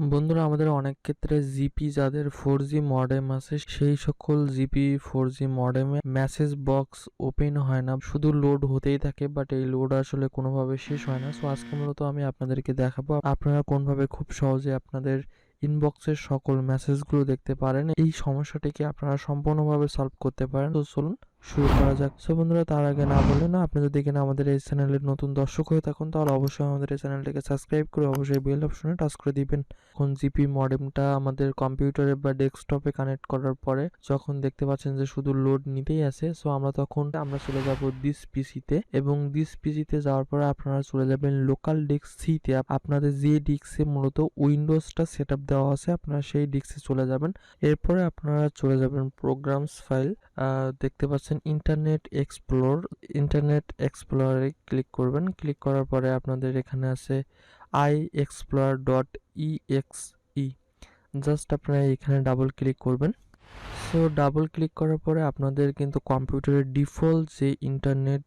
বন্ধুরা, আমাদের অনেক ক্ষেত্রে জিপি যাদের ফোর জি মডেম আছে, সেই সকল জিপি ফোর জি মডেমে মেসেজ বক্স ওপেন হয় না। শুধু লোড হতেই থাকে বাট এই লোড আসলে কোনোভাবে শেষ হয় না। সো আজকে মূলত আমি আপনাদেরকে দেখাবো আপনারা কোনভাবে খুব সহজে আপনাদের ইনবক্সের সকল মেসেজগুলো দেখতে পারেন। এই সমস্যাটিকে আপনারা সম্পূর্ণভাবে সলভ করতে পারেন। তো চলুন শুরু করা যাক। সো বন্ধুরা, তার আগে না বলে না, আপনি যদি কিনা আমাদের এই চ্যানেলের নতুন দর্শক হয়ে থাকুন, তাহলে অবশ্যই আমাদের এই চ্যানেলটিকে সাবস্ক্রাইব করে অবশ্যই বেল অপশনে টাচ করে দিবেন। এখন জিপি মডেমটা আমাদের কম্পিউটারে বা ডেস্কটপে কানেক্ট করার পরে যখন দেখতে পাচ্ছেন যে শুধু লোড নিতেই আছে সো আমরা তখন আমরা চলে যাব দিস পিসিতে এবং দিস পিসিতে যাওয়ার পরে আপনারা চলে যাবেন লোকাল ডিস্ক সিতে আপনাদের যে ডিস্কে মূলত উইন্ডোজটা সেট দেওয়া আছে, আপনারা সেই ডিস্কে চলে যাবেন। এরপরে আপনারা চলে যাবেন প্রোগ্রামস ফাইল দেখতে পাচ্ছেন ইন্টারনেট এক্সপ্লোর ইন্টারনেট এক্সপ্লোরে ক্লিক করবেন। ক্লিক করার পরে আপনাদের এখানে আছে I explore dot E X E just আপনারা এখানে ডাবল ক্লিক করবেন। সো ডাবল ক্লিক করার পরে আপনাদের কিন্তু কম্পিউটারের ডিফল্ট যে ইন্টারনেট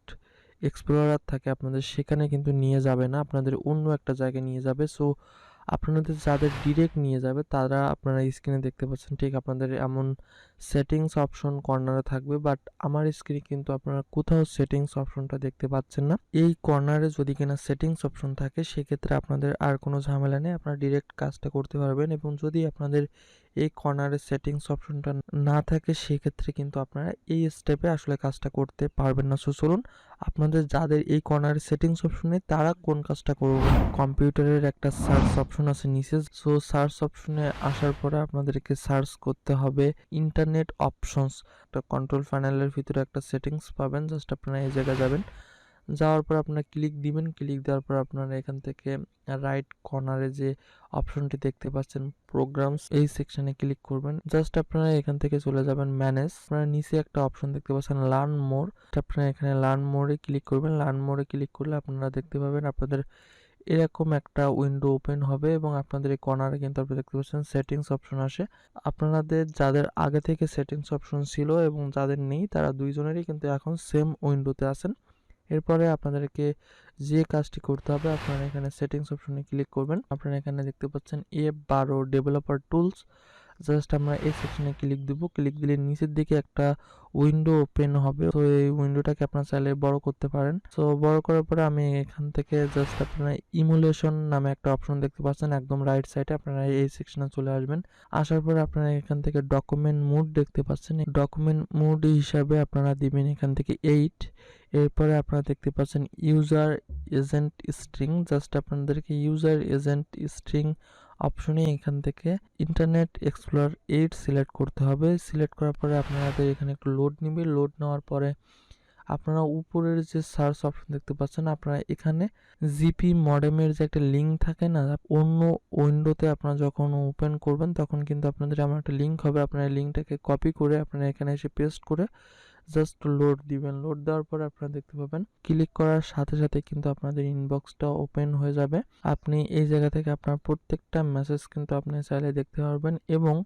এক্সপ্লোরার থাকে আপনাদের সেখানে কিন্তু নিয়ে যাবে না। আপনাদের অন্য একটা জায়গায় নিয়ে যাবে। সো আপনাদের যাদের ডিরেক্ট নিয়ে যাবে, তারা আপনারা স্ক্রিনে দেখতে পাচ্ছেন। ঠিক আপনাদের এমন সেটিংস অপশন কর্নারে থাকবে বাট আমার স্ক্রিনে কিন্তু আপনারা কোথাও সেটিংস অপশনটা দেখতে পাচ্ছেন না। এই কর্নারে যদি কিনা সেটিংস অপশন থাকে, সেক্ষেত্রে আপনাদের আর কোনো ঝামেলা নেই, আপনারা ডিরেক্ট কাজটা করতে পারবেন এবং যদি আপনাদের এই কর্নারে সেটিংস অপশনটা না থাকে, সেক্ষেত্রে কিন্তু আপনারা এই স্টেপে আসলে কাজটা করতে পারবেন না। সো চলুন আপনাদের যাদের এই কর্নারে সেটিংস অপশন নেই, তারা কোন কাজটা করবে? কম্পিউটারের একটা সার্চ অপশন আছে নিচে। সো সার্চ অপশনে আসার পরে আপনাদেরকে সার্চ করতে হবে। ইন্টারনেট অপশনস একটা কন্ট্রোল প্যানেলের ভিতরে একটা সেটিংস পাবেন জাস্ট আপনারা এই জায়গায় যাবেন। যাওয়ার পর আপনারা ক্লিক দিবেন ক্লিক দেওয়ার পর আপনারা এখান থেকে রাইট কর্নারে যে অপশনটি দেখতে পাচ্ছেন প্রোগ্রামস এই সেকশনে ক্লিক করবেন। জাস্ট আপনারা এখান থেকে চলে যাবেন ম্যানেজ আপনারা নিচে একটা অপশন দেখতে পাচ্ছেন লার্ন মোর আপনারা এখানে লার্ন মোরে ক্লিক করবেন। লার্ন মোরে ক্লিক করলে আপনারা দেখতে পাবেন আপনাদের এরকম একটা উইন্ডো ওপেন হবে এবং আপনাদের এই কর্নারে কিন্তু আপনি দেখতে পাচ্ছেন সেটিংস অপশন আসে। আপনাদের যাদের আগে থেকে সেটিংস অপশন ছিল এবং যাদের নেই, তারা দুইজনেরই কিন্তু এখন সেম উইন্ডোতে আছেন। এরপরে আপনাদেরকে যে কাজটি করতে হবে, আপনারা এখানে সেটিংস অপশনে ক্লিক করবেন। আপনারা এখানে দেখতে পাচ্ছেন এ বারো ডেভেলপার টুলস জাস্ট আমরা এই সেকশনে ক্লিক দিব। ক্লিক দিলে নিচের দিকে একটা উইন্ডো ওপেন হবে। তো এই উইন্ডোটাকে আপনারা চাইলে বড় করতে পারেন। তো বড় করার পরে আমি এখান থেকে জাস্ট আপনারা ইমুলেশন নামে একটা অপশন দেখতে পাচ্ছেন। একদম রাইট সাইডে আপনারা এই সেকশনে চলে আসবেন। আসার পরে আপনারা এখান থেকে ডকুমেন্ট মুড দেখতে পাচ্ছেন। ডকুমেন্ট মুড হিসাবে আপনারা দিবেন এখান থেকে এইট এরপরে আপনারা দেখতে পাচ্ছেন ইউজার এজেন্ট স্ট্রিং জাস্ট আপনাদেরকে ইউজার এজেন্ট স্ট্রিং অপশনে এখান থেকে ইন্টারনেট এক্সপ্লোর এইট সিলেক্ট করতে হবে। সিলেক্ট করার পরে আপনাদের এখানে একটু লোড নিবে। লোড নেওয়ার পরে আপনারা উপরের যে সার্চ অপশন দেখতে পাচ্ছেন, আপনারা এখানে জিপি মডেমের যে একটা লিঙ্ক থাকে না, অন্য উইন্ডোতে আপনারা যখন ওপেন করবেন, তখন কিন্তু আপনাদের এমন একটা লিঙ্ক হবে। আপনারা লিঙ্কটাকে কপি করে আপনারা এখানে এসে পেস্ট করে জাস্ট লোড দিবেন। লোড দেওয়ার পর আপনারা দেখতে পাবেন, ক্লিক করার সাথে সাথে কিন্তু আপনাদের ইনবক্সটা ওপেন হয়ে যাবে। আপনি এই জায়গা থেকে আপনার প্রত্যেকটা মেসেজ কিন্তু আপনি চাইলে দেখতে পারবেন এবং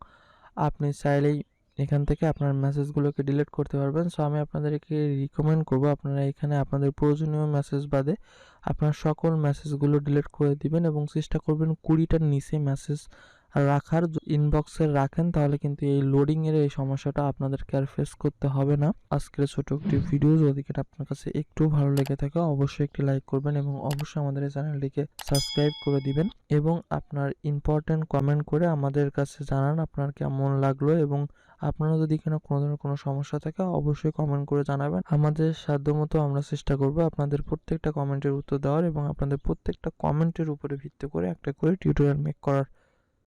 আপনি চাইলেই এখান থেকে আপনার মেসেজগুলোকে ডিলিট করতে পারবেন। সো আমি আপনাদেরকে রিকমেন্ড করব, আপনারা এখানে আপনাদের প্রয়োজনীয় মেসেজ বাদে আপনার সকল মেসেজগুলো ডিলিট করে দিবেন এবং চেষ্টা করবেন কুড়িটার নিচে মেসেজ রাখার ইনবক্সে রাখেন, তাহলে কিন্তু এই লোডিং এর এই সমস্যাটা আপনাদেরকে আর ফেস করতে হবে না। আজকের ছোট একটি ভিডিও যদি এটা আপনার কাছে একটু ভালো লেগে থাকে, অবশ্যই একটি লাইক করবেন এবং অবশ্যই আমাদের এই চ্যানেলটিকে সাবস্ক্রাইব করে দিবেন এবং আপনার ইম্পর্টেন্ট কমেন্ট করে আমাদের কাছে জানান আপনার কেমন লাগল এবং আপনারা যদি এখানে কোনো ধরনের কোনো সমস্যা থাকে, অবশ্যই কমেন্ট করে জানাবেন। আমাদের সাধ্যমতো আমরা চেষ্টা করব আপনাদের প্রত্যেকটা কমেন্টের উত্তর দেওয়ার এবং আপনাদের প্রত্যেকটা কমেন্টের উপরে ভিত্তি করে একটা করে টিউটোরিয়াল মেক করার।